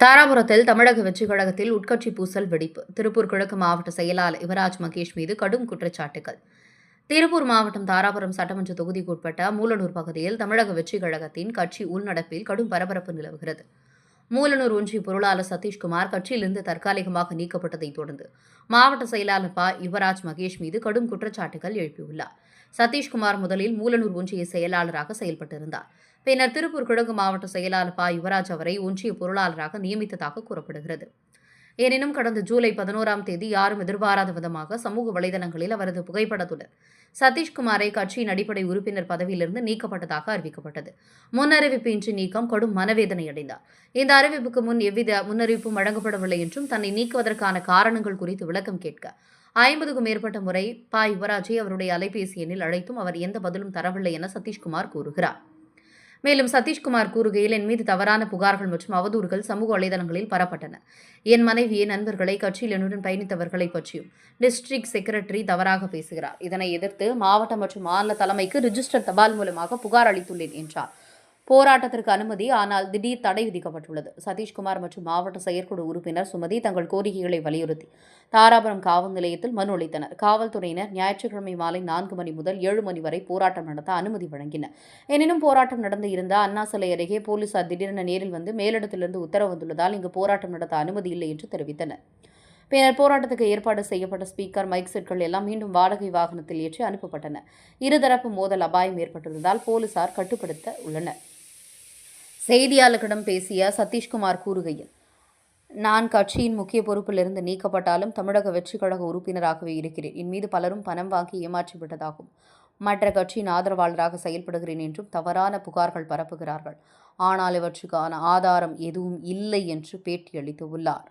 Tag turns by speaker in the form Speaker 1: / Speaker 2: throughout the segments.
Speaker 1: தாராபுரத்தில் தமிழக வெற்றிக் கழகத்தில் உட்கட்சி பூசல் வெடிப்பு. திருப்பூர் கிழக்கு மாவட்ட செயலாளர் யுவராஜ் மகேஷ் மீது கடும் குற்றச்சாட்டுகள் திருப்பூர் மாவட்டம் தாராபுரம் சட்டமன்ற தொகுதிக்குட்பட்ட மூலனூர் பகுதியில் தமிழக வெற்றிக் கழகத்தின் கட்சி உள்நடப்பில் கடும் பரபரப்பு நிலவுகிறது. மூலனூர் ஒன்றிய பொருளாளர் சதீஷ்குமார் கட்சியிலிருந்து தற்காலிகமாக நீக்கப்பட்டதைத் தொடர்ந்து மாவட்ட செயலாளர் ப யுவராஜ் மகேஷ் மீது கடும் குற்றச்சாட்டுகள் எழுப்பியுள்ளார். சதீஷ்குமார் முதலில் மூலனூர் ஒன்றிய செயலாளராக செயல்பட்டிருந்தார். பின்னர் திருப்பூர் கிழக்கு மாவட்ட செயலாளர் பா. யுவராஜ் அவரை ஒன்றிய பொருளாளராக நியமித்ததாக கூறப்படுகிறது. எனினும் கடந்த ஜூலை பதினோராம் தேதி யாரும் எதிர்பாராத விதமாக சமூக வலைதளங்களில் அவரது புகைப்படத்துடன் சதீஷ்குமாரை கட்சியின் அடிப்படை உறுப்பினர் பதவியிலிருந்து நீக்கப்பட்டதாக அறிவிக்கப்பட்டது. முன்னறிவிப்பின்றி நீக்கம் கடும் மனவேதனை அடைந்தார் இந்த அறிவிப்புக்கு முன் எவ்வித முன்னறிவிப்பும் வழங்கப்படவில்லை என்றும் தன்னை நீக்குவதற்கான காரணங்கள் குறித்து விளக்கம் கேட்க ஐம்பதுக்கும் மேற்பட்ட முறை ப. யுவராஜை அவருடைய அலைபேசி எண்ணில் அழைத்தும் அவர் எந்த பதிலும் தரவில்லை என சதீஷ்குமார் கூறுகிறார். மேலும் சதீஷ்குமார் கூறுகையில் என் மீது தவறான புகார்கள் மற்றும் அவதூறுகள் சமூக வலைதளங்களில் பரப்பட்டன. என் மனைவியை நண்பர்களை கட்சியில் என்னுடன் பயணித்தவர்களை பற்றியும் டிஸ்ட்ரிக்ட் செக்ரட்டரி தவறாக பேசுகிறார். இதனை எதிர்த்து மாவட்ட மற்றும் மாநில தலைமைக்கு ரிஜிஸ்டர் தபால் மூலமாக புகார் அளித்துள்ளேன் என்றார். போராட்டத்திற்கு அனுமதி ஆனால் திடீர் தடை விதிக்கப்பட்டுள்ளது. சதீஷ்குமார் மற்றும் மாவட்ட செயற்குழு உறுப்பினர் சுமதி தங்கள் கோரிக்கைகளை வலியுறுத்தி தாராபுரம் காவல் நிலையத்தில் மனு அளித்தனர். காவல்துறையினர் ஞாயிற்றுக்கிழமை மாலை நான்கு மணி முதல் ஏழு மணி வரை போராட்டம் நடத்த அனுமதி வழங்கினர். எனினும் போராட்டம் நடந்து இருந்த அண்ணா சிலை அருகே போலீசார் திடீரென நேரில் வந்து மேலிடத்திலிருந்து உத்தரவு வந்துள்ளதால் இங்கு போராட்டம் நடத்த அனுமதி இல்லை என்று தெரிவித்தனர். பின்னர் போராட்டத்துக்கு ஏற்பாடு செய்யப்பட்ட ஸ்பீக்கர் மைக் செட்கள் எல்லாம் மீண்டும் வாடகை வாகனத்தில் ஏற்றி அனுப்பப்பட்டன. இருதரப்பு மோதல் அபாயம் ஏற்பட்டுள்ளதால் போலீசார் கட்டுப்படுத்த உள்ளனர். செய்தியாளர்களிடம் பேசிய சதீஷ்குமார் கூறுகையில் நான் கட்சியின் முக்கிய பொறுப்பிலிருந்து நீக்கப்பட்டாலும் தமிழக வெற்றி கழக உறுப்பினராகவே இருக்கிறேன். என் மீது பலரும் பணம் வாங்கி ஏமாற்றிவிட்டதாகும் மற்ற கட்சியின் ஆதரவாளராக செயல்படுகிறேன் என்றும் தவறான புகார்கள் பரப்புகிறார்கள். ஆனால் இவற்றுக்கான ஆதாரம் எதுவும் இல்லை என்று பேட்டியளித்துள்ளார்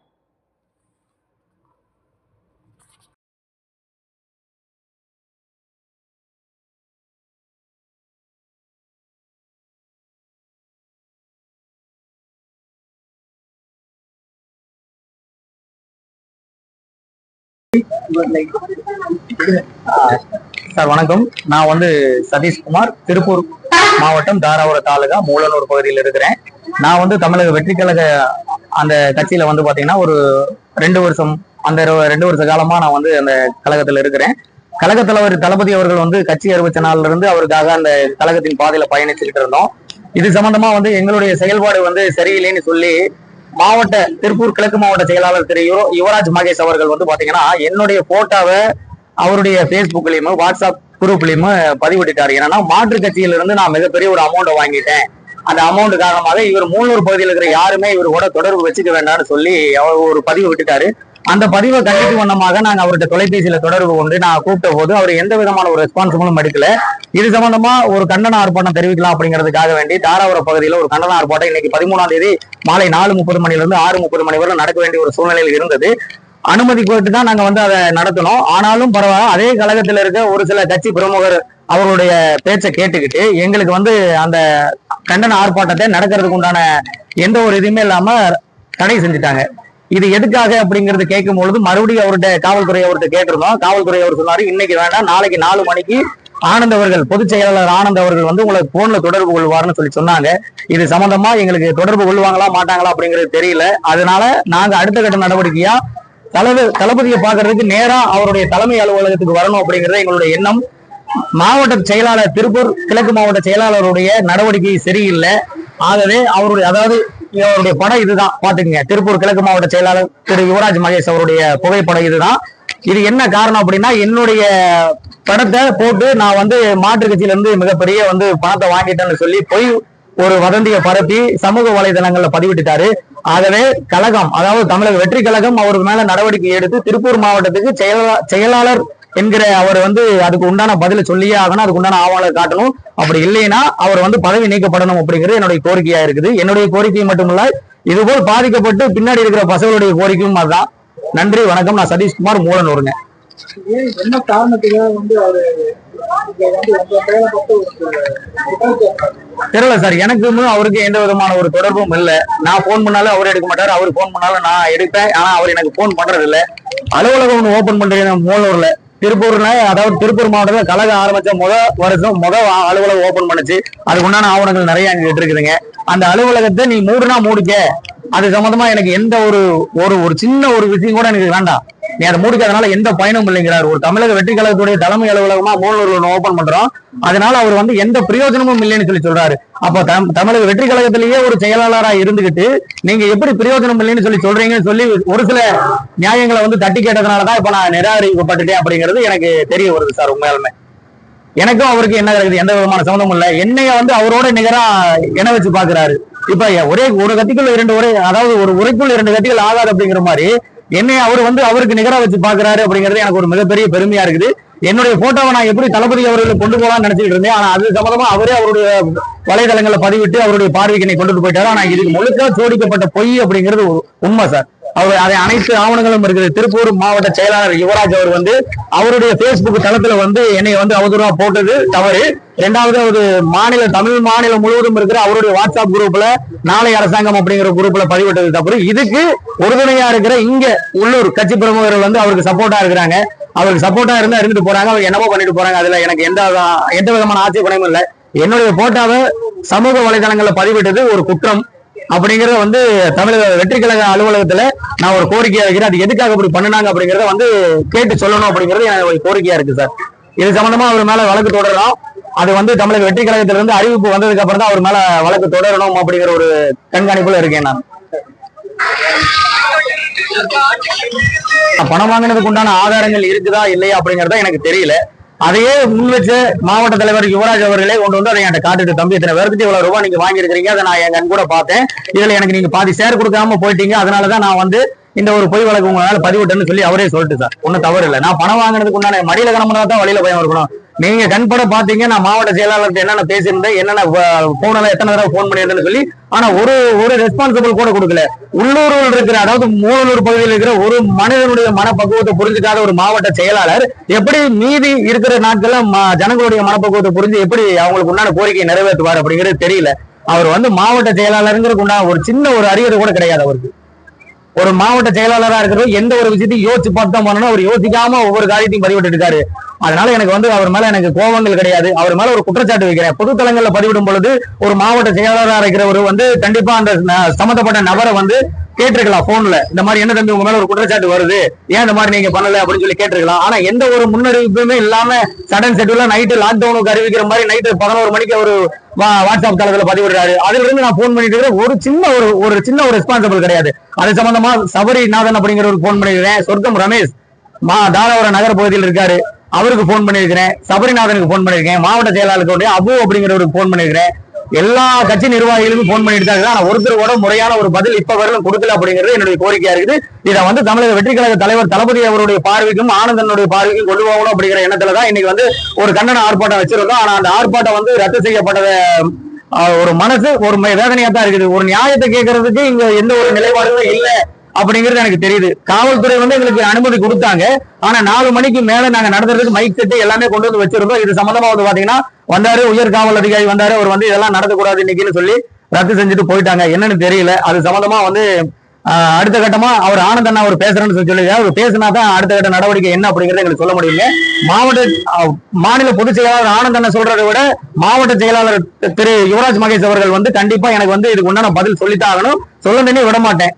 Speaker 2: சார் வணக்கம். நான் வந்து சதீஷ்குமார் திருப்பூர் மாவட்டம் தாராபுரம் தாலுகா மூலனூர் பகுதியில் இருக்கிறேன். நான் வந்து தமிழக வெற்றி கழக அந்த கட்சியில வந்து பாத்தீங்கன்னா ஒரு ரெண்டு வருஷம் அந்த ரெண்டு வருஷ காலமா நான் வந்து அந்த கழகத்துல இருக்கிறேன். கழக தலைவர் தளபதி அவர்கள் வந்து கட்சி அறிவிச்ச நாள்ல இருந்து அவருக்காக அந்த கழகத்தின் பாதையில பயணிச்சுக்கிட்டு இருந்தோம். இது சம்பந்தமா வந்து எங்களுடைய செயல்பாடு வந்து சரியில்லைன்னு சொல்லி மாவட்ட திருப்பூர் கிழக்கு மாவட்ட செயலாளர் திரு யுவ- யுவராஜ் மகேஷ் அவர்கள் வந்து பாத்தீங்கன்னா என்னுடைய போட்டோவை அவருடைய ஃபேஸ்புக்லயும் வாட்ஸ்அப் குரூப்லயும் பதிவிட்டுட்டாரு. என்னன்னா மாற்று கட்சியிலிருந்து நான் மிகப்பெரிய ஒரு அமௌண்ட்டை வாங்கிட்டேன். அந்த அமௌண்ட் காரணமாக இவர் மூலூர் பகுதியில் இருக்கிற யாருமே இவர் கூட தொடர்பு வச்சுக்க வேண்டாம்னு சொல்லி அவர் ஒரு பதிவு விட்டுட்டாரு. அந்த பதிவை கண்டித்து வண்ணமாக நாங்க அவர்கிட்ட தொலைபேசியில தொடர்பு கொண்டு நான் கூப்பிட்ட போது அவர் எந்த விதமான ஒரு ரெஸ்பான்சிபிளும் எடுக்கல. இது சம்பந்தமா ஒரு கண்டன ஆர்ப்பாட்டம் தெரிவிக்கலாம் அப்படிங்கிறதுக்காக வேண்டி தாராபுர பகுதியில் ஒரு கண்டன ஆர்ப்பாட்டம் இன்னைக்கு பதிமூணாம் தேதி மாலை நாலு முப்பது மணில ஆறு முப்பது மணி வரை நடக்க வேண்டிய ஒரு சூழ்நிலையில் இருந்தது. அனுமதி கேட்டு தான் நாங்க வந்து அதை நடத்தினோம். ஆனாலும் பரவாயில்ல அதே கழகத்துல இருக்க ஒரு சில கட்சி பிரமுகர் அவருடைய பேச்சை கேட்டுக்கிட்டு எங்களுக்கு வந்து அந்த கண்டன ஆர்ப்பாட்டத்தை நடக்கிறதுக்கு உண்டான எந்த ஒரு இதுவுமே இல்லாம தடை செஞ்சுட்டாங்க. இது எதுக்காக அப்படிங்கறது கேட்கும் பொழுது மறுபடியும் அவர்கிட்ட காவல்துறை அவர்கிட்ட கேட்டிருந்தோம். காவல்துறை அவர் சொன்னாரு இன்னைக்கு வேண்டாம் நாளைக்கு நாலு மணிக்கு ஆனந்த் அவர்கள் பொதுச் செயலாளர் ஆனந்த் அவர்கள் வந்து உங்களுக்கு போன்ல தொடர்பு கொள்வார்னு சொல்லி சொன்னாங்க. இது சம்பந்தமா எங்களுக்கு தொடர்பு கொள்வாங்களா மாட்டாங்களா அப்படிங்கிறது தெரியல. அதனால நாங்க அடுத்த கட்ட நடவடிக்கையா தளபதி தளபதியை பாக்குறதுக்கு நேரா அவருடைய தலைமை அலுவலகத்துக்கு வரணும் அப்படிங்கறது எங்களுடைய எண்ணம். மாவட்ட செயலாளர் திருப்பூர் கிழக்கு மாவட்ட செயலாளருடைய நடவடிக்கை சரியில்லை. ஆகவே அவருடைய அதாவது அவருடைய படம் இதுதான். பாத்துக்கங்க திருப்பூர் கிழக்கு மாவட்ட செயலாளர் திரு யுவராஜ் மகேஷ் அவருடைய புகைப்படம் இதுதான். இது என்ன காரணம் அப்படின்னா என்னுடைய படத்தை போட்டு நான் வந்து மாற்று கட்சியில இருந்து மிகப்பெரிய வந்து பணத்தை வாங்கிட்டேன்னு சொல்லி போய் ஒரு வதந்தியை பரப்பி சமூக வலைதளங்கள்ல பதிவிட்டுட்டாரு. ஆகவே கழகம் அதாவது தமிழக வெற்றி கழகம் அவர் மேல நடவடிக்கை எடுத்து திருப்பூர் மாவட்டத்துக்கு செயலா- செயலாளர் என்கிற அவர் வந்து அதுக்கு உண்டான பதில சொல்லியே ஆகணும் அதுக்கு உண்டான ஆவணம் காட்டணும். அப்படி இல்லைன்னா அவர் வந்து பதவி நீக்கப்படணும் அப்படிங்கிறது என்னுடைய கோரிக்கையா இருக்குது. என்னுடைய கோரிக்கை மட்டுமல்ல இதுபோல் பாதிக்கப்பட்டு பின்னாடி இருக்கிற பசங்களுடைய கோரிக்கையும் அதுதான். நன்றி வணக்கம். நான் சதீஷ்குமார்
Speaker 3: என்ன காரணத்துக்காக வந்து அவரு.
Speaker 2: தெரியல சார். எனக்கும் அவருக்கு எந்த விதமான ஒரு தொடர்பும் இல்ல. நான் போன் பண்ணாலும் அவர் எடுக்க மாட்டாரு. அவர் போன் பண்ணாலும் நான் எடுப்பேன். ஆனா அவர் எனக்கு போன் பண்றது இல்ல அலுவலகம் ஒன்று ஓபன் பண்றேன் மூலூர்ல திருப்பூர்னா அதாவது திருப்பூர் மாவட்டத்துல கழக ஆரம்பிச்ச முத வருஷம் முத அலுவலகம் ஓபன் பண்ணுச்சு. அதுக்கு உண்டான ஆவணங்கள் நிறைய அங்க இருக்குதுங்க அந்த அலுவலகத்தை நீ மூடுனா மூடிக்க. அது சம்பந்தமா எனக்கு எந்த ஒரு ஒரு ஒரு சின்ன ஒரு விஷயம் கூட எனக்கு வேண்டாம். நீ அதை முடிக்காதனால எந்த பயனும் இல்லைங்கிறார். ஒரு தமிழக வெற்றி கழகத்துடைய தலைமை அலுவலகமா மூலூர்ல ஓபன் பண்றோம். அதனால அவர் வந்து எந்த பிரயோஜனமும் இல்லைன்னு சொல்லி சொல்றாரு. அப்ப தமிழக வெற்றி கழகத்திலேயே ஒரு செயலாளரா இருந்துகிட்டு நீங்க எப்படி பிரயோஜனம் இல்லைன்னு சொல்லி சொல்றீங்கன்னு சொல்லி ஒரு சில நியாயங்களை வந்து தட்டி கேட்டதுனாலதான் இப்ப நான் நிராகரிக்கப்பட்டுட்டேன் அப்படிங்கிறது எனக்கு தெரிய வருது சார் உண்மையாலுமே. எனக்கும் அவருக்கு என்ன கிடைக்குது எந்த விதமான சம்மந்தமும் இல்ல. என்னைய வந்து அவரோட நிகரா என வச்சு பாக்குறாரு. இப்ப ஒரே ஒரு கத்திக்குள்ள இரண்டு உரை அதாவது ஒரு உரைக்குள்ள இரண்டு கத்திகள் ஆகாது அப்படிங்கிற மாதிரி என்னை அவர் வந்து அவருக்கு நிகரா வச்சு பாக்குறாரு அப்படிங்கிறது எனக்கு ஒரு மிகப்பெரிய பெருமையா இருக்குது. என்னுடைய போட்டோவை நான் எப்படி தளபதி அவர்களை கொண்டு போகலாம்னு நினைச்சிட்டு இருந்தேன். ஆனா அது சம்பந்தமா அவரே அவருடைய வலைதளங்களை பதிவிட்டு அவருடைய பார்வைக்கு என்னை கொண்டுட்டு போயிட்டாரு. ஆனா இதுக்கு முழுக்க சோடிக்கப்பட்ட பொய் அப்படிங்கிறது உண்மை சார். அவர் அதை அனைத்து ஆவணங்களும் இருக்குது திருப்பூர் மாவட்ட செயலாளர் யுவராஜ் அவர் வந்து அவருடைய பேஸ்புக் தளத்துல வந்து என்னை வந்து அவதூறா போட்டது தவறு. இரண்டாவது அவர் மாநில தமிழ் மாநிலம் முழுவதும் இருக்கிற அவருடைய வாட்ஸ்அப் குரூப்ல நாளை அரசாங்கம் அப்படிங்கிற குரூப்ல பதிவிட்டது தப்பு இதுக்கு உறுதுணையா இருக்கிற இங்க உள்ளூர் கட்சி பிரமுகர்கள் வந்து அவருக்கு சப்போர்ட்டா இருக்கிறாங்க. அவருக்கு சப்போர்ட்டா இருந்தா இருந்துட்டு போறாங்க. அவர் என்னமோ பண்ணிட்டு போறாங்க. அதுல எனக்கு எந்த எந்த விதமான ஆட்சேபனையும் இல்லை. என்னுடைய போட்டோவை சமூக வலைதளங்கள்ல பதிவிட்டது ஒரு குற்றம். அப்படிங்கறத வந்து தமிழக வெற்றி கழக அலுவலகத்துல நான் ஒரு கோரிக்கையா வைக்கிறேன். அது எதுக்காக அப்படி பண்ணினாங்க அப்படிங்கறத வந்து கேட்டு சொல்லணும் அப்படிங்கிறது எனக்கு ஒரு கோரிக்கையா இருக்கு சார். இது சம்பந்தமா அவர் மேல வழக்கு தொடரலாம் அது வந்து தமிழக வெற்றி இருந்து அறிவிப்பு வந்ததுக்கு அப்புறம் தான் அவர் மேல வழக்கு தொடரணும் அப்படிங்கிற ஒரு கண்காணிப்புல இருக்கேன் நான் பணம் வாங்கினதுக்கு உண்டான ஆதாரங்கள் இருக்குதா இல்லையா அப்படிங்கறத எனக்கு தெரியல. அதையே முன் வச்ச மாவட்ட தலைவர் யுவராஜ் அவர்களே கொண்டு வந்து அதை என்கிட்ட காட்டுட்டு தம்பி இத்தனை பேருக்கு இவ்வளவு ரூபாய் நீங்க வாங்கியிருக்கிறீங்க. அதை நான் என் கண் கூட பார்த்தேன். இதுல எனக்கு நீங்க பாதி ஷேர் கொடுக்காம போயிட்டீங்க. அதனாலதான் நான் வந்து இந்த ஒரு பொய் வழக்கு உங்களால பதிவிட்டேன்னு சொல்லி அவரே சொல்லிட்டு சார். ஒன்னும் தவறு இல்லை. நான் பணம் வாங்கினதுக்கு உண்டான மடியில கணம்னா தான் வழியில பயம் இருக்கணும் நீங்க கண்பட பாத்தீங்க நான் மாவட்ட செயலாளர்கிட்ட என்னென்ன பேசியிருந்தேன் என்னென்ன எல்லாம் எத்தனை தடவை போன் பண்ணியிருந்தேன்னு சொல்லி ஆனா ஒரு ஒரு ரெஸ்பான்சிபிள் கூட கொடுக்கல. உள்ளூரில் இருக்கிற அதாவது மூலூர் பகுதியில் இருக்கிற ஒரு மனிதனுடைய மனப்பக்குவத்தை புரிஞ்சுக்காத ஒரு மாவட்ட செயலாளர் எப்படி மீதி இருக்கிற நாட்கள்ல ம- ஜனங்களுடைய மனப்பக்குவத்தை புரிஞ்சு எப்படி அவங்களுக்கு உண்டான கோரிக்கையை நிறைவேற்றுவார் அப்படிங்கிறது தெரியல. அவர் வந்து மாவட்ட செயலாளருங்கிறதுக்கு உண்டான ஒரு சின்ன ஒரு அறிகுறி கூட கிடையாது அவருக்கு. ஒரு மாவட்ட செயலாளரா இருக்கிறவர் எந்த ஒரு விஷயத்தையும் யோசிச்சு பார்த்து தான் பண்ணணும். அவர் யோசிக்காம ஒவ்வொரு காரியத்தையும் பதிவிட்டு இருக்காரு. அதனால எனக்கு வந்து அவர் மேல எனக்கு கோபங்கள் கிடையாது. அவர் மேல ஒரு குற்றச்சாட்டு வைக்கிறேன். பொது தளங்கள்ல பதிவிடும் பொழுது ஒரு மாவட்ட செயலாளரா இருக்கிறவர் வந்து கண்டிப்பா அந்த சம்மந்தப்பட்ட சம்பந்தப்பட்ட நபரை வந்து கேட்டிருக்கலாம் போன்ல இந்த மாதிரி என்ன தம்பி உங்க மேல ஒரு குற்றச்சாட்டு வருது? ஏன் இந்த மாதிரி நீங்க பண்ணல? அப்படின்னு சொல்லி கேட்டிருக்கலாம். ஆனா எந்த ஒரு முன்னறிவிப்புமே இல்லாம சடன் செட்யூல நைட்டு லாக்டவுனுக்கு அறிவிக்கிற மாதிரி நைட்டு பதினோரு மணிக்கு ஒரு வாட்ஸ்அப் தளத்துல பதிவிடுறாரு. அதுல இருந்து நான் போன் பண்ணிட்டு ஒரு சின்ன ஒரு ஒரு சின்ன ஒரு ரெஸ்பான்சிபிள் கிடையாது. அது சம்பந்தமா சபரிநாதன் அப்படிங்கிற ஒரு போன் பண்ணிருக்கிறேன் சொர்க்கம் ரமேஷ் மா தாராவர நகர பகுதியில் இருக்காரு. அவருக்கு போன் பண்ணிருக்கிறேன் சபரிநாதனுக்கு போன் பண்ணிருக்கேன் மாவட்ட செயலாளருக்கு அபு அப்படிங்கிறவருக்கு போன் பண்ணிருக்கிறேன் எல்லா கட்சி நிர்வாகிகளுக்கும் போன் பண்ணிட்டு தான் இருக்காங்க. ஒருத்தர் கூட முறையான ஒரு பதில் இப்ப வரலும் கொடுக்கல அப்படிங்கிறது என்னுடைய கோரிக்கையா இருக்குது. இதை வந்து தமிழக வெற்றி கழக தலைவர் தளபதி அவருடைய பார்வைக்கும் ஆனந்தனுடைய பார்வைக்கும் கொண்டு போகணும் அப்படிங்கிற எண்ணத்துல தான் இன்னைக்கு வந்து ஒரு கண்டன ஆர்ப்பாட்டம் வச்சிருந்தோம். ஆனா அந்த ஆர்ப்பாட்டம் வந்து ரத்து செய்யப்பட்டத ஒரு மனசு ஒரு வேதனையா தான் இருக்குது. ஒரு நியாயத்தை கேட்கறதுக்கு இங்க எந்த ஒரு நிலைப்பாடுமே இல்லை. அப்படிங்கிறது எனக்கு தெரியுது. காவல்துறை வந்து எங்களுக்கு அனுமதி கொடுத்தாங்க. ஆனா நாலு மணிக்கு மேல நாங்க நடத்துறதுக்கு மைக் செட்டு எல்லாமே கொண்டு வந்து வச்சிருந்தோம். இது சம்பந்தமா வந்து பாத்தீங்கன்னா வந்தாரு உயர் காவல் அதிகாரி வந்தாரு. அவர் வந்து இதெல்லாம் நடத்தக்கூடாது இன்னைக்குன்னு சொல்லி ரத்து செஞ்சுட்டு போயிட்டாங்க. என்னன்னு தெரியல. அது சம்பந்தமா வந்து அடுத்த கட்டமா அவர் ஆனந்தண்ணா அவர் பேசுறேன்னு சொல்லி சொல்லி அவர் பேசினா தான் அடுத்த கட்ட நடவடிக்கை என்ன அப்படிங்கறத எங்களுக்கு சொல்ல முடியல மாவட்ட மாநில பொதுச் செயலாளர் ஆனந்தண்ணா சொல்றதை விட மாவட்ட செயலாளர் திரு யுவராஜ் மகேஷ் அவர்கள் வந்து கண்டிப்பா எனக்கு வந்து இதுக்கு உண்டான பதில் சொல்லித்தான் ஆகணும். சொல்ல விட மாட்டேன்.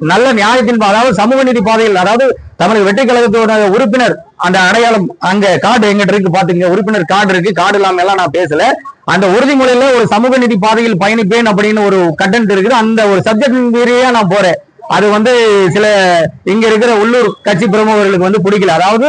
Speaker 2: நல்ல நியாயத்தின் அதாவது சமூக நீதி பாதையில் அதாவது தமிழக வெற்றி கழகத்தோட உறுப்பினர் அந்த அடையாளம் அங்க கார்டு எங்கிட்ட இருக்கு பாத்துங்க உறுப்பினர் கார்டு இருக்கு கார்டு இல்லாம எல்லாம் நான் பேசல. அந்த உறுதிமொழியில ஒரு சமூக நீதி பாதையில் பயணிப்பேன் அப்படின்னு ஒரு கண்டென்ட் இருக்குது. அந்த ஒரு சப்ஜெக்ட் மீறியா நான் போறேன். அது வந்து சில இங்க இருக்கிற உள்ளூர் கட்சி பிரமுகர்களுக்கு வந்து பிடிக்கல. அதாவது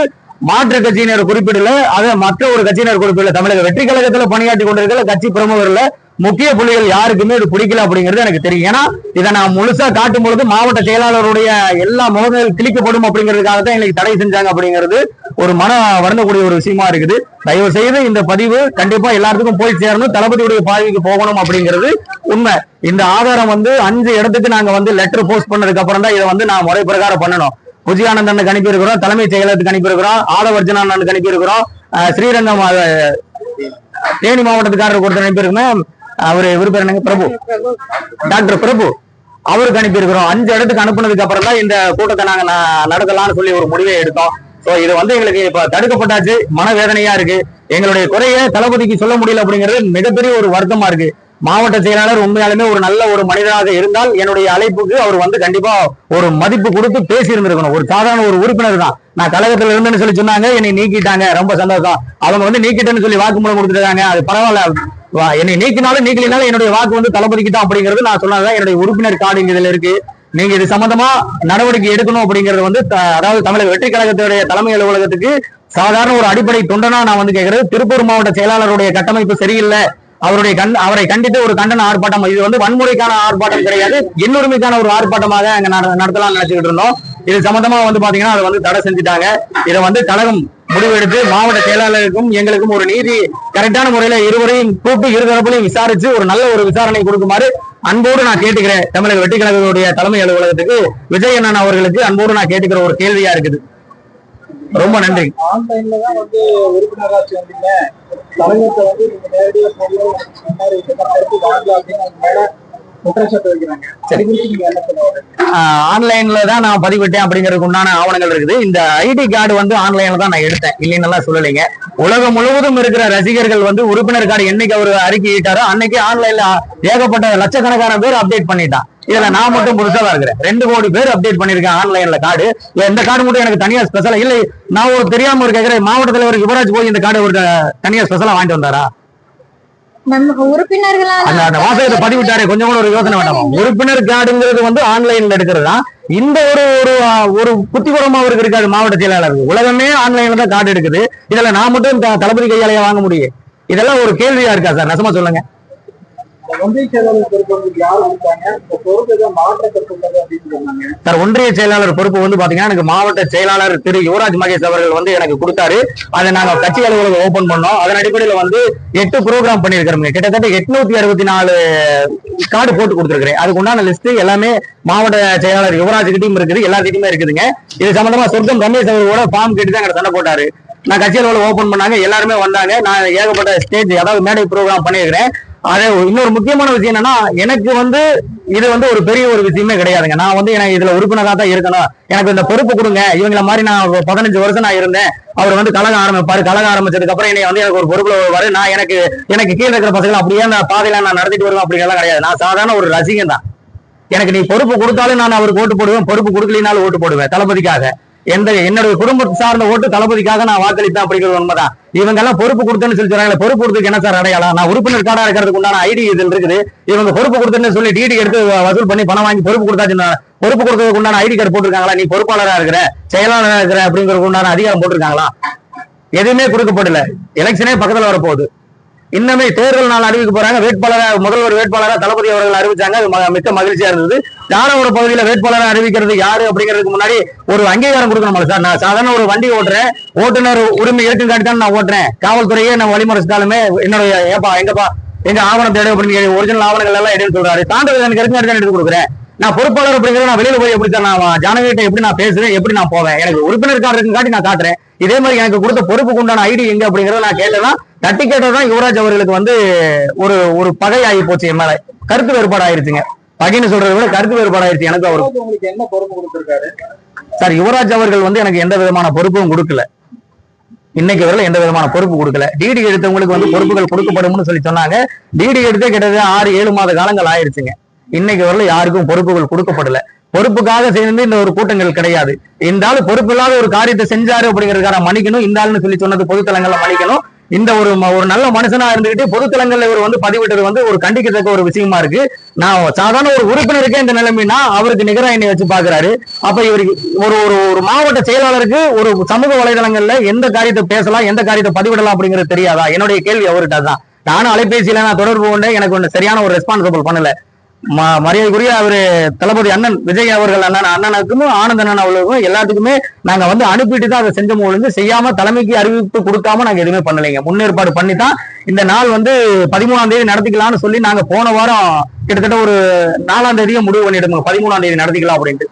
Speaker 2: மாற்று கட்சியினர் குறிப்பிடல அதை மற்ற ஒரு கட்சியினர் குறிப்பிடல. தமிழக வெற்றி கழகத்துல பணியாற்றி கொண்டிருக்கிற கட்சி பிரமுகர்ல முக்கிய புள்ளிகள் யாருக்குமே இது பிடிக்கல அப்படிங்கிறது எனக்கு தெரியும். ஏன்னா இதை நான் முழுசா காட்டும் பொழுது மாவட்ட செயலாளருடைய எல்லா முகங்கள் கிழிக்கப்படும் அப்படிங்கிறதுக்காக தான் எங்களுக்கு தடை செஞ்சாங்க அப்படிங்கிறது ஒரு மன வருந்தக்கூடிய ஒரு விஷயமா இருக்குது. தயவு செய்து இந்த பதிவு கண்டிப்பா எல்லாத்துக்கும் போய் சேரணும். தளபதியுடைய பார்வைக்கு போகணும் அப்படிங்கிறது உண்மை. இந்த ஆதாரம் வந்து அஞ்சு இடத்துக்கு நாங்க வந்து லெட்டர் போஸ்ட் பண்ணதுக்கு அப்புறம் தான் இதை வந்து நான் முறை பிரகாரம் பண்ணணும் புஜியானந்தனுக்கு அனுப்பியிருக்கிறோம் தலைமைச் செயலகத்துக்கு அனுப்பியிருக்கிறோம் ஆதவர்ஜனானனுக்கு அனுப்பியிருக்கிறோம் ஸ்ரீரங்கம் தேனி மாவட்டத்துக்காரருக்கு ஒருத்தர் அனுப்பியிருக்கோம் அவரு இவரு பேர் என்னங்க? பிரபு. டாக்டர் பிரபு. அவருக்கு அனுப்பியிருக்கிறோம். அஞ்சு இடத்துக்கு அனுப்புனதுக்கு அப்புறம் தான் இந்த கூட்டத்தை நாங்க நடக்கலாம்னு நடத்தலாம்னு சொல்லி ஒரு முடிவை எடுத்தோம். சோ இது வந்து எங்களுக்கு இப்ப தடுக்கப்பட்டாச்சு. மனவேதனையா இருக்கு. எங்களுடைய குறைய தளபதிக்கு சொல்ல முடியல அப்படிங்கிறது மிகப்பெரிய ஒரு வருத்தமா இருக்கு. மாவட்ட செயலாளர் உண்மையாலுமே ஒரு நல்ல ஒரு மனிதராக இருந்தால் என்னுடைய அழைப்புக்கு அவர் வந்து கண்டிப்பா ஒரு மதிப்பு கொடுத்து பேசி இருந்திருக்கணும் ஒரு சாதாரண ஒரு உறுப்பினர் தான். நான் கழகத்துல இருந்தேன்னு சொல்லி சொன்னாங்க. என்னை நீக்கிட்டாங்க. ரொம்ப சந்தோஷம். அவங்க வந்து நீக்கிட்டேன்னு சொல்லி வாக்குமூலம் கொடுத்துருக்காங்க அது பரவாயில்ல. என்னை நீக்கினாலும் நீக்கலினாலும் என்னுடைய வாக்கு வந்து தளபதிக்கு தான் அப்படிங்கிறது நான் சொன்னதுதான். என்னுடைய உறுப்பினர் கார்டு இங்க இதுல இருக்கு. நீங்க இது சம்பந்தமா நடவடிக்கை எடுக்கணும் அப்படிங்கிறது வந்து த- அதாவது தமிழக வெற்றி கழகத்துடைய தலைமை அலுவலகத்துக்கு சாதாரண ஒரு அடிப்படை தொண்டனா நான் வந்து கேட்கறது. திருப்பூர் மாவட்ட செயலாளருடைய கட்டமைப்பு சரியில்லை. அவருடைய கண் அவரை கண்டித்து ஒரு கண்டன ஆர்ப்பாட்டம். இது வந்து வன்முறைக்கான ஆர்ப்பாட்டம் கிடையாது. இன்னுரிமைக்கான ஒரு ஆர்ப்பாட்டமாக அங்க நட- நடத்தலாம்னு நினைச்சுக்கிட்டு இருந்தோம். இது சம்பந்தமா வந்து பாத்தீங்கன்னா அதை வந்து தடை செஞ்சுட்டாங்க. இதை வந்து கழகம் முடிவெடுத்து மாவட்ட செயலாளருக்கும் எங்களுக்கும் ஒரு நீதி கரெக்டான முறையில இருவரையும் கூப்பிட்டு இருதரப்புலையும் விசாரிச்சு ஒரு நல்ல ஒரு விசாரணை கொடுக்குமாறு அன்போடு நான் கேட்டுக்கிறேன் தமிழக வெட்டிக்கழகத்துடைய தலைமை அலுவலகத்துக்கு விஜய் அண்ணன் அவர்களுக்கு அன்போடு நான் கேட்டுக்கிற ஒரு கேள்வியா இருக்குது. ரொம்ப நன்றி.
Speaker 3: ஆன்லைன்ல தான் வந்து தலைவர்கிட்ட வந்து நீங்க
Speaker 2: ஆன்லைன்ல தான் நான் பதிவிட்டேன் அப்படிங்கிறதுக்கு உண்டான ஆவணங்கள் இருக்குது. இந்த ஐடி கார்டு வந்து ஆன்லைன்ல தான் நான் எடுத்தேன். இல்லைன்னு எல்லாம் சொல்லலைங்க. உலகம் முழுவதும் இருக்கிற ரசிகர்கள் வந்து உறுப்பினர் கார்டு என்னைக்கு அவர் அறிக்கையிட்டாரோ அன்னைக்கு ஆன்லைன்ல ஏகப்பட்ட லட்சக்கணக்கான பேர் அப்டேட் பண்ணிட்டான் இதுல நான் மட்டும் புதுசா தான் இருக்கிறேன். ரெண்டு கோடி பேர் அப்டேட் பண்ணிருக்கேன் ஆன்லைன்ல கார்டு. இந்த கார்டு மட்டும் எனக்கு தனியா ஸ்பெஷலா இல்லை நான் ஒரு தெரியாம ஒரு கேட்கிறேன் மாவட்ட தலைவர் யுவராஜ் போய் இந்த கார்டு ஒரு தனியா ஸ்பெஷலா வாங்கிட்டு வந்தாரா?
Speaker 4: நம்ம உறுப்பினர்களால
Speaker 2: அந்த வாசகத்தை பதிவிட்டாரே கொஞ்சம் கூட ஒரு யோசனை வேண்டாமா? உறுப்பினர் கார்டுங்கிறது வந்து ஆன்லைன்ல எடுக்கிறது? தான் இந்த ஒரு ஒரு ஒரு புத்திபுறமா அவருக்கு இருக்காது மாவட்ட செயலாளருக்கு. உலகமே ஆன்லைன்ல தான் கார்டு எடுக்குது. இதுல நான் மட்டும் தளபதி கையாலையா வாங்க முடியும். இதெல்லாம் ஒரு கேள்வியா இருக்கா சார்? நெசமா சொல்லுங்க.
Speaker 3: ஒன்றிய செயலாளர் பொறுப்பு யார் கொடுத்தாங்க இந்த பொறுப்பு ஏதோ அப்படின்னு சொன்னாங்க.
Speaker 2: சார் ஒன்றிய செயலாளர் பொறுப்பு வந்து பாத்தீங்கன்னா எனக்கு மாவட்ட செயலாளர் திரு யுவராஜ் மகேஷ் அவர்கள் வந்து எனக்கு கொடுத்தாரு. அதை நாங்க கட்சி அலுவலகம் ஓபன் பண்ணோம். அதன் அடிப்படையில வந்து எட்டு ப்ரோக்ராம் பண்ணிருக்கிறோம் கிட்டத்தட்ட எட்நூத்தி அறுபத்தி நாலு கார்டு போட்டு கொடுத்துருக்கிறேன். அதுக்கு உண்டான லிஸ்ட் எல்லாமே மாவட்ட செயலாளர் யுவராஜ் கிட்டையும் இருக்குது எல்லாத்துக்கிட்டுமே இருக்குதுங்க. இது சம்பந்தமா சொர்க்கம் ரமேஷ் அவர்களோட ஃபார்ம் கேட்டு தான் சண்டை போட்டாரு. நான் கட்சி அலுவலகம் ஓபன் பண்ணாங்க எல்லாருமே வந்தாங்க. நான் ஏகப்பட்ட ஸ்டேஜ் அதாவது மேடை ப்ரோக்ராம் பண்ணியிருக்கிறேன். அதே இன்னொரு முக்கியமான விஷயம் என்னன்னா எனக்கு வந்து இது வந்து ஒரு பெரிய ஒரு விஷயமே கிடையாதுங்க. நான் வந்து எனக்கு இதுல உறுப்பினராக தான் இருக்கணும். எனக்கு இந்த பொறுப்பு கொடுங்க. இவங்கள மாதிரி நான் ஒரு பதினஞ்சு வருஷம் நான் இருந்தேன். அவர் வந்து கழகம் ஆரம்பிப்பாரு. கழகம் ஆரம்பிச்சதுக்கு அப்புறம் என்னை வந்து எனக்கு ஒரு பொறுப்புல வருவாரு. நான் எனக்கு எனக்கு கீழே இருக்கிற பசங்களை அப்படியே அந்த பாதையில நான் நடத்திட்டு வருவேன். அப்படிங்கறதெல்லாம் கிடையாது. நான் சாதாரண ஒரு ரசிகன் தான் எனக்கு நீ பொறுப்பு கொடுத்தாலும் நான் அவருக்கு ஓட்டு போடுவேன். பொறுப்பு கொடுக்கலினாலும் ஓட்டு போடுவேன். தளபதிக்காக. எந்த என்னுடைய குடும்பத்தை சார்ந்த ஓட்டு தளபதிக்காக நான் வாக்களித்தேன் அப்படிங்கிறது உண்மைதான். இவங்க எல்லாம் பொறுப்பு கொடுத்தேன்னு சொல்லி சொல்றாங்க பொறுப்பு கொடுத்துக்கு என்ன சார் அடையாளம்? நான் உறுப்பினர் கார்டா இருக்கிறதுக்கு உண்டான ஐடி இதில் இருக்குது. இவங்க பொறுப்பு கொடுத்தேன்னு சொல்லி டிடி எடுத்து வசூல் பண்ணி பணம் வாங்கி பொறுப்பு கொடுத்தாச்சு பொறுப்பு கொடுத்ததுக்கு உண்டான ஐடி கார்டு போட்டிருக்காங்களா? நீ பொறுப்பாளரா இருக்கிற செயலாளரா இருக்கிற அப்படிங்கிறதுக்கு உண்டான அதிகாரம் போட்டிருக்காங்களா? எதுவுமே கொடுக்கப்படல. எலெக்ஷனே பக்கத்துல வரப்போகுது. இன்னமே தேர்தல் நாள் அறிவிக்க போறாங்க. வேட்பாளராக முதல்வர் வேட்பாளராக தளபதி அவர்கள் அறிவிச்சாங்க. அது ம- மிக்க மகிழ்ச்சியா இருந்தது. தாராபுர பகுதியில வேட்பாளராக அறிவிக்கிறது யாரு அப்படிங்கிறதுக்கு முன்னாடி ஒரு அங்கீகாரம் கொடுக்கணும் சார். நான் சாதாரண ஒரு வண்டி ஓட்டுறேன். ஓட்டுநர் உரிமை இருக்கு காட்டி தான் நான் ஓட்டுறேன். காவல்துறையே நான் வழிமறைச்சிட்டாலுமே என்னுடைய ஏப்பா எங்கப்பா எங்க ஆவணம் தேடு அப்படின்னு ஒரிஜினல் ஆவணங்கள் எல்லாம் எடுன்னு சொல்றாரு. சான்றிதழ் எனக்கு இருக்கு எடுத்து கொடுக்குறேன். நான் பொறுப்பாளர் அப்படிங்கிறத நான் வெளியில போய் எப்படி தான் நான் ஜானகிட்ட எப்படி நான் பேசுறேன் எப்படி நான் போவேன்? எனக்கு உறுப்பினர் கார்டு காட்டி நான் காட்டுறேன். இதே மாதிரி எனக்கு கொடுத்த பொறுப்புக்கு உண்டான ஐடி எங்க அப்படிங்கறத நான் கேட்டேன்னா தட்டி கேட்டதான் யுவராஜ் அவர்களுக்கு வந்து ஒரு ஒரு பகை ஆகி போச்சு என் மேல. கருத்து வேறுபாடு ஆயிருச்சுங்க பகைன்னு சொல்றதை விட கருத்து வேறுபாடு ஆயிருச்சு எனக்கு அவருக்கு.
Speaker 3: என்ன பொறுப்பு கொடுத்திருக்காரு?
Speaker 2: சார் யுவராஜ் அவர்கள் வந்து எனக்கு எந்த விதமான பொறுப்பும் கொடுக்கல. இன்னைக்கு வரையில எந்த விதமான பொறுப்பு கொடுக்கல. டிடி எடுத்தவங்களுக்கு வந்து பொறுப்புகள் கொடுக்கப்படும்னு சொல்லி சொன்னாங்க. டிடி எடுத்தே கிட்டத்தட்ட ஆறு ஏழு மாத காலங்கள் ஆயிருச்சுங்க. இன்னைக்கு வரல யாருக்கும் பொறுப்புகள் கொடுக்கப்படல. பொறுப்புக்காக சேர்ந்து இந்த ஒரு கூட்டங்கள் கிடையாது. இந்த ஆளு பொறுப்பு இல்லாத ஒரு காரியத்தை செஞ்சாரு அப்படிங்கறதுக்காக மன்னிக்கணும். இந்த ஆளுன்னு சொல்லி சொன்னது பொதுத்தலங்கள்ல மன்னிக்கணும். இந்த ஒரு ம- ஒரு நல்ல மனுஷனா இருந்துகிட்டு பொதுத்தலங்கள்ல இவர் வந்து பதிவிட்டது வந்து ஒரு கண்டிக்கத்தக்க ஒரு விஷயமா இருக்கு. நான் சாதாரண ஒரு உறுப்பினருக்கே இந்த நிலைமைனா அவருக்கு நிகரா என்னை வச்சு பாக்குறாரு. அப்ப இவருக்கு ஒரு ஒரு ஒரு மாவட்ட செயலாளருக்கு ஒரு சமூக வலைதளங்கள்ல எந்த காரியத்தை பேசலாம் எந்த காரியத்தை பதிவிடலாம் அப்படிங்கிறது தெரியாதா? என்னுடைய கேள்வி அவர்கிட்ட தான் நானும் அலைபேசியில நான் தொடர்பு கொண்டு எனக்கு ஒண்ணு சரியான ஒரு ரெஸ்பான்சிபிள் பண்ணல. மரியாதைக்குரிய அவரு தளபதி அண்ணன் விஜய் அவர்கள் அண்ணன் அண்ணனுக்கும் ஆனந்த அண்ணன் அவர்களுக்கும் எல்லாத்துக்குமே நாங்க வந்து அனுப்பிட்டு தான் அதை செஞ்ச ஒழுங்கு செய்யாம தலைமைக்கு அறிவிப்பு கொடுக்காம நாங்க எதுவுமே பண்ணலைங்க. முன்னேற்பாடு பண்ணி தான் இந்த நாள் வந்து பதிமூணாம் தேதி நடத்திக்கலாம்னு சொல்லி நாங்க போன வாரம் கிட்டத்தட்ட ஒரு நாலாம் தேதியை முடிவு பண்ணிடுங்க பதிமூணாம் தேதி நடத்திக்கலாம் அப்படின்ட்டு.